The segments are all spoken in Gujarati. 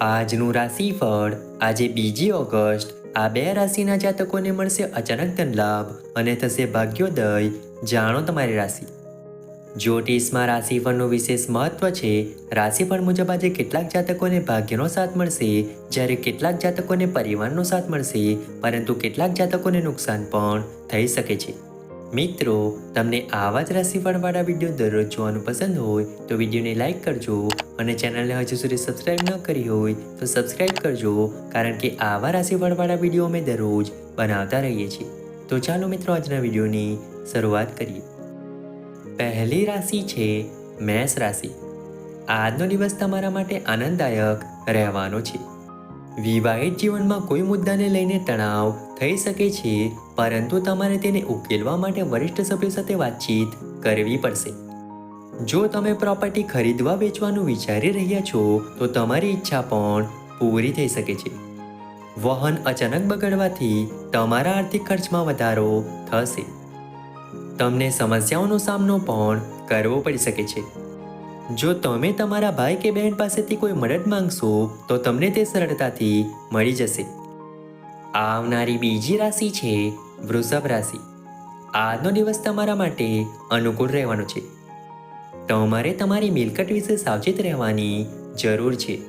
આજનું રાશિફળ આજે બીજી ઓગસ્ટ. આ બે રાશિના જાતકોને મળશે અચાનક ધન લાભ અને થશે ભાગ્યોદય. જાણો તમારી રાશિ. જ્યોતિષમાં રાશિફળનું વિશેષ મહત્વ છે. રાશિફળ મુજબ આજે કેટલાક જાતકોને ભાગ્યનો સાથ મળશે. જ્યારે કેટલાક જાતકોને પરિવારનો સાથ મળશે. પરંતુ કેટલાક જાતકોને નુકસાન પણ થઈ શકે છે. મિત્રો, તમને આવા જ રાશિફળવાળા વીડિયો દરરોજ જોવાનું પસંદ હોય તો વિડીયોને લાઈક કરજો અને ચેનલને હજુ સુધી સબસ્ક્રાઈબ ન કરી હોય તો સબસ્ક્રાઈબ કરજો કારણ કે આવા રાશિફળવાળા વીડિયો અમે દરરોજ બનાવતા રહીએ છીએ. તો ચાલો મિત્રો, આજના વિડીયોની શરૂઆત કરીએ. પહેલી રાશિ છે મેષ રાશિ. આજનો દિવસ તમારા માટે આનંદદાયક રહેવાનો છે. વિવાહિત જીવનમાં કોઈ મુદ્દાને લઈને તણાવ થઈ શકે છે, પરંતુ તમારે તેને ઉકેલવા માટે વરિષ્ઠ સભ્યો સાથે વાતચીત કરવી પડશે. જો તમે પ્રોપર્ટી ખરીદવા વેચવાનું વિચારી રહ્યા છો, તો તમારી ઈચ્છા પણ પૂરી થઈ શકે છે. વાહન અચાનક બગડવાથી તમારા આર્થિક ખર્ચમાં વધારો થશે. તમને સમસ્યાઓનો સામનો પણ કરવો પડી શકે છે. જો તમે તમારા ભાઈ કે બહેન પાસેથી કોઈ મદદ માંગશો, તો તમને તે સરળતાથી મળી જશે. આવનારી બીજી રાશિ છે વૃષભ રાશિ. આજનો દિવસ તમારા માટે અનુકૂળ રહેવાનો છે. તમારે તમારી મિલકત વિશે સાવચેત રહેવાની જરૂર છે.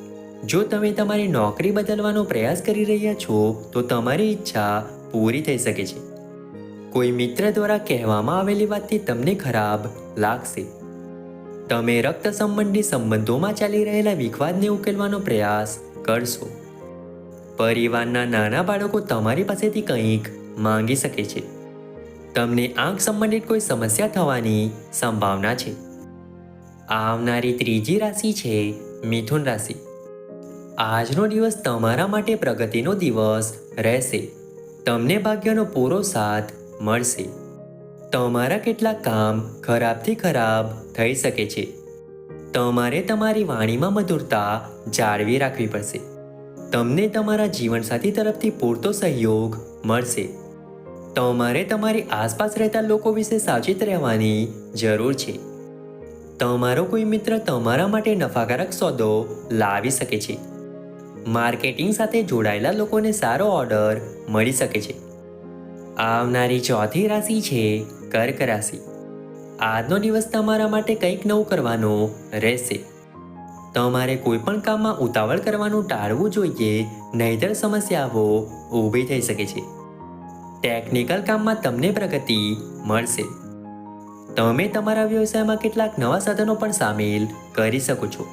જો તમે તમારી નોકરી બદલવાનો પ્રયાસ કરી રહ્યા છો, તો તમારી ઈચ્છા પૂરી થઈ શકે છે. કોઈ મિત્ર દ્વારા કહેવામાં આવેલી વાતથી તમને ખરાબ લાગશે. તમે રક્ત સંબંધી સંબંધોમાં ચાલી રહેલા વિખવાદને ઉકેલવાનો પ્રયાસ કરશો. પરિવારના નાના બાળકો તમારી પાસેથી કંઈક માંગી શકે છે. તમને આંખ સંબંધિત કોઈ સમસ્યા થવાની સંભાવના છે. આવનારી ત્રીજી રાશિ છે મિથુન રાશિ. આજનો દિવસ તમારા માટે પ્રગતિનો દિવસ રહેશે. તમને ભાગ્યનો પૂરો સાથ મળશે. તમારા કેટલાક કામ ખરાબથી ખરાબ થઈ શકે છે. તમારે તમારી વાણીમાં મધુરતા જાળવી રાખવી પડશે. તમને તમારા જીવનસાથી તરફથી પૂરતો સહયોગ મળશે. તમારે તમારી આસપાસ રહેતા લોકો વિશે સાવચેત રહેવાની જરૂર છે. તમારો કોઈ મિત્ર તમારા માટે નફાકારક સોદો લાવી શકે છે. માર્કેટિંગ સાથે જોડાયેલા લોકોને સારો ઓર્ડર મળી શકે છે. આવનારી ચોથી રાશિ છે કર્ક રાશિ આજનો દિવસ તમારા માટે કંઈક નવું કરવાનો રહેશે. તમારે કોઈ પણ કામમાં ઉતાવળ કરવાનું ટાળવું જોઈએ, નહીતર સમસ્યાઓ ઊભી થઈ શકે છે. ટેકનિકલ કામમાં તમને પ્રગતિ મળશે. તમે તમારા વ્યવસાયમાં કેટલાક નવા સાધનો પણ સામેલ કરી શકો છો.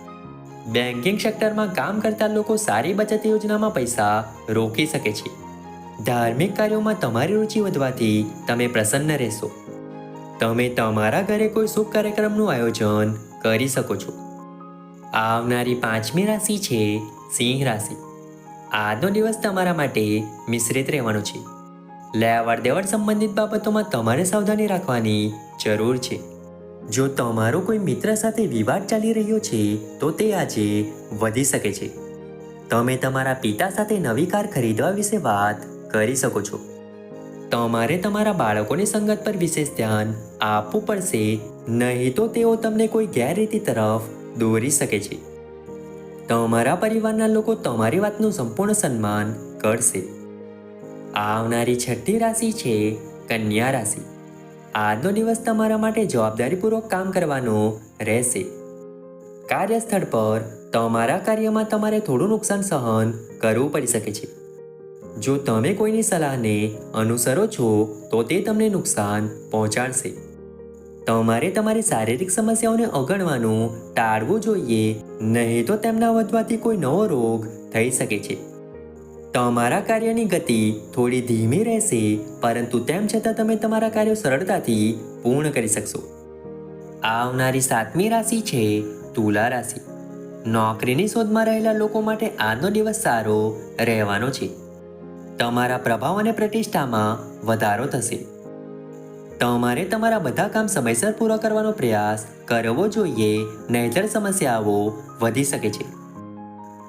બેન્કિંગ સેક્ટરમાં કામ કરતા લોકો સારી બચત યોજનામાં પૈસા રોકી શકે છે. ધાર્મિક કાર્યોમાં તમારી રુચિ વધવાથી તમે પ્રસન્ન રહેશો. તમે તમારા ઘરે કોઈ શુભ કાર્યક્રમનું આયોજન કરી શકો છો. આવનારી પાંચમી રાશિ છે સિંહ રાશિ. આજનો દિવસ તમારા માટે મિશ્રિત રહેવાનો છે. લેવડ દેવડ સંબંધિત બાબતોમાં તમારે સાવધાની રાખવાની જરૂર છે. જો તમારો કોઈ મિત્ર સાથે વિવાદ ચાલી રહ્યો છે, તો તે આજે વધી શકે છે. તમે તમારા પિતા સાથે નવી કાર ખરીદવા વિશે વાત કરી શકો છો. તમારે તમારા બાળકોની સંગત પર વિશેષ ધ્યાન આપવું પડશે. નહીં તો તેઓ તમને કોઈ ગેરરીતિ તરફ દોરી શકે છે. તમારા પરિવારના લોકો તમારી વાતનું સંપૂર્ણ સન્માન કરશે. આવનારી છઠ્ઠી રાશિ છે કન્યા રાશિ. આજનો દિવસ તમારા માટે જવાબદારીપૂર્વક કામ કરવાનો રહેશે. કાર્યસ્થળ પર તમારા કાર્યમાં તમારે થોડું નુકસાન સહન કરવું પડી શકે છે. જો તમે કોઈની સલાહને અનુસરો છો, તો તે તમને નુકસાન પહોંચાડશે. તમારે તમારી શારીરિક સમસ્યાઓને અવગણવાનું ટાળવું જોઈએ, નહીં તો તેમના વધવાથી કોઈ નવો રોગ થઈ શકે છે. તમારા કાર્યની ગતિ થોડી ધીમી રહેશે, પરંતુ તેમ છતાં તમે તમારા કાર્યો સરળતાથી પૂર્ણ કરી શકશો. આવનારી સાતમી રાશિ છે તુલા રાશિ. નોકરીની શોધમાં રહેલા લોકો માટે આજનો દિવસ સારો રહેવાનો છે. તમારા પ્રભાવ અને પ્રતિષ્ઠામાં વધારો થશે. તમારે તમારા બધા કામ સમયસર પૂરા કરવાનો પ્રયાસ કરવો જોઈએ, નહીતર સમસ્યાઓ વધી શકે છે.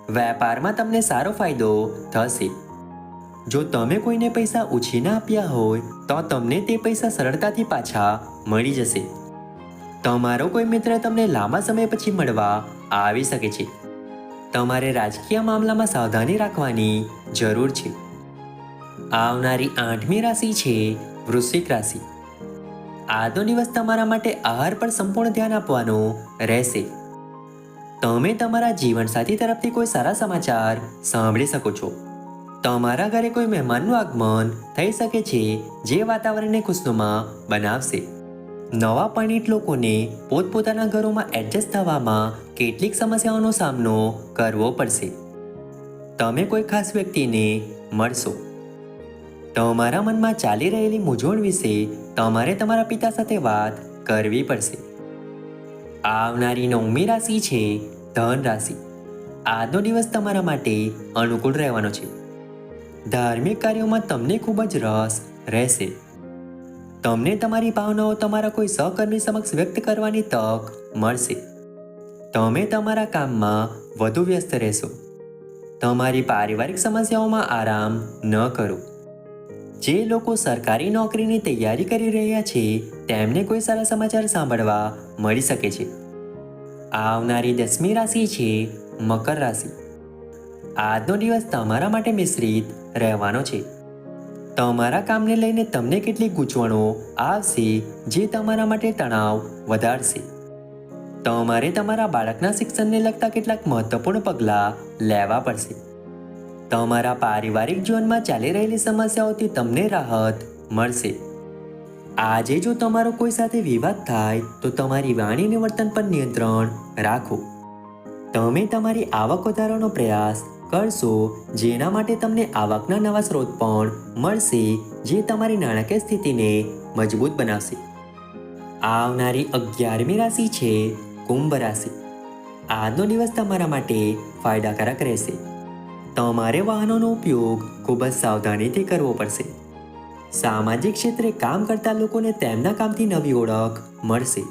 વેપારમાં તમને સારો ફાયદો થશે. જો તમે કોઈને પૈસા ઉછીના આપ્યા હોય, તો તમને તે પૈસા સરળતાથી પાછા મળી જશે. તમારો કોઈ મિત્ર તમને લાંબા સમય પછી મળવા આવી શકે છે. તમારે રાજકીય મામલામાં સાવધાની રાખવાની જરૂર છે. આવનારી આઠમી રાશિ છે વૃશ્ચિક રાશિ. આજનો દિવસ તમારા માટે આહાર પર સંપૂર્ણ ધ્યાન આપવાનો રહેશે. તમે તમારા જીવનસાથી તરફથી કોઈ સારા સમાચાર સાંભળી શકો છો. તમારા ઘરે કોઈ મહેમાનનું આગમન થઈ શકે છે જે વાતાવરણને ખુશનુમા બનાવશે. નવા પરિણીત લોકોને પોતપોતાના ઘરોમાં એડજસ્ટ થવામાં કેટલીક સમસ્યાઓનો સામનો કરવો પડશે. તમે કોઈ ખાસ વ્યક્તિને મળશો. તમારા મનમાં ચાલી રહેલી મૂંઝવણ વિશે તમારે તમારા પિતા સાથે વાત કરવી પડશે. આવનારી નવમી રાશિ છે ધન રાશિ. આજનો દિવસ તમારા માટે અનુકૂળ રહેવાનો છે. ધાર્મિક કાર્યોમાં તમને ખૂબ જ રસ રહેશે. તમને તમારી ભાવનાઓ તમારા કોઈ સહકર્મી સમક્ષ વ્યક્ત કરવાની તક મળશે. તમે તમારા કામમાં વધુ વ્યસ્ત રહેશો. તમારી પારિવારિક સમસ્યાઓમાં આરામ ન કરો. જે લોકો સરકારી નોકરીની તૈયારી કરી રહ્યા છે, તેમને કોઈ સારા સમાચાર સાંભળવા મળી શકે છે. આવનારી દસમી રાશિ છે મકર રાશિ. આજનો દિવસ તમારા માટે મિશ્રિત રહેવાનો છે. તમારા કામને લઈને તમને કેટલીક ગૂંચવણો આવશે જે તમારા માટે તણાવ વધારશે. તમારે તમારા બાળકના શિક્ષણને લગતા કેટલાક મહત્વપૂર્ણ પગલાં લેવા પડશે. તમારા પારિવારિક જીવનમાં ચાલી રહેલી સમસ્યાઓથી તમને રાહત મળશે. આજે જો તમારો કોઈ સાથે વિવાદ થાય, તો તમારી વાણીને વર્તન પર નિયંત્રણ રાખો. તમે તમારી આવક વધારવાનો પ્રયાસ કરશો, જેના માટે તમને આવકના નવા સ્ત્રોત પણ મળશે, જે તમારી નાણાકીય સ્થિતિને મજબૂત બનાવશે. આવનારી અગિયારમી રાશિ છે કુંભ રાશિ. આજનો દિવસ તમારા માટે ફાયદાકારક રહેશે. તમારે વાહનોનો ઉપયોગ ખૂબ જ સાવધાનીથી કરવો પડશે. સામાજિક ક્ષેત્રે કામ કરતા લોકોને તેમના કામથી નવી ઓળખ મળશે.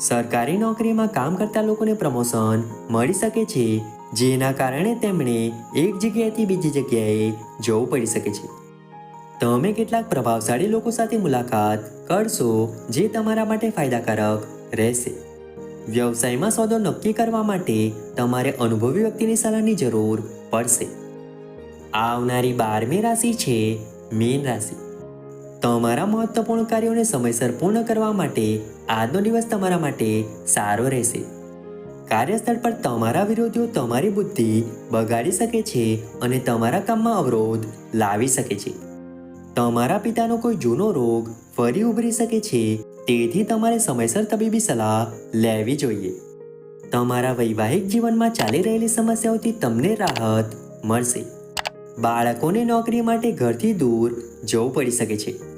સરકારી નોકરીમાં કામ કરતા લોકોને પ્રમોશન મળી શકે છે, જેના કારણે તેમણે એક જગ્યાએથી બીજી જગ્યાએ જવું પડી શકે છે. તમે કેટલાક પ્રભાવશાળી લોકો સાથે મુલાકાત કરશો, જે તમારા માટે ફાયદાકારક રહેશે. વ્યવસાયમાં સોદો નક્કી કરવા માટે તમારે અનુભવી વ્યક્તિની સલાહની જરૂર પડશે. આવનારી બારમી રાશિ છે મીન રાશિ. તમારા મહત્વપૂર્ણ કાર્યોને સમયસર પૂર્ણ કરવા માટે આજનો દિવસ તમારા માટે સારો રહેશે. કાર્યસ્થળ પર તમારા વિરોધીઓ તમારી બુદ્ધિ બગાડી શકે છે અને તમારા કામમાં અવરોધ લાવી શકે છે. તમારા પિતાનો કોઈ જૂનો રોગ ફરી ઉભરી શકે છે તેથી તમારે સમયસર તબીબી સલાહ લેવી જોઈએ. તમારા વૈવાહિક જીવનમાં ચાલી રહેલી સમસ્યાઓથી તમને રાહત મળશે. બાળકોને નોકરી માટે ઘરથી દૂર જવું પડી શકે છે.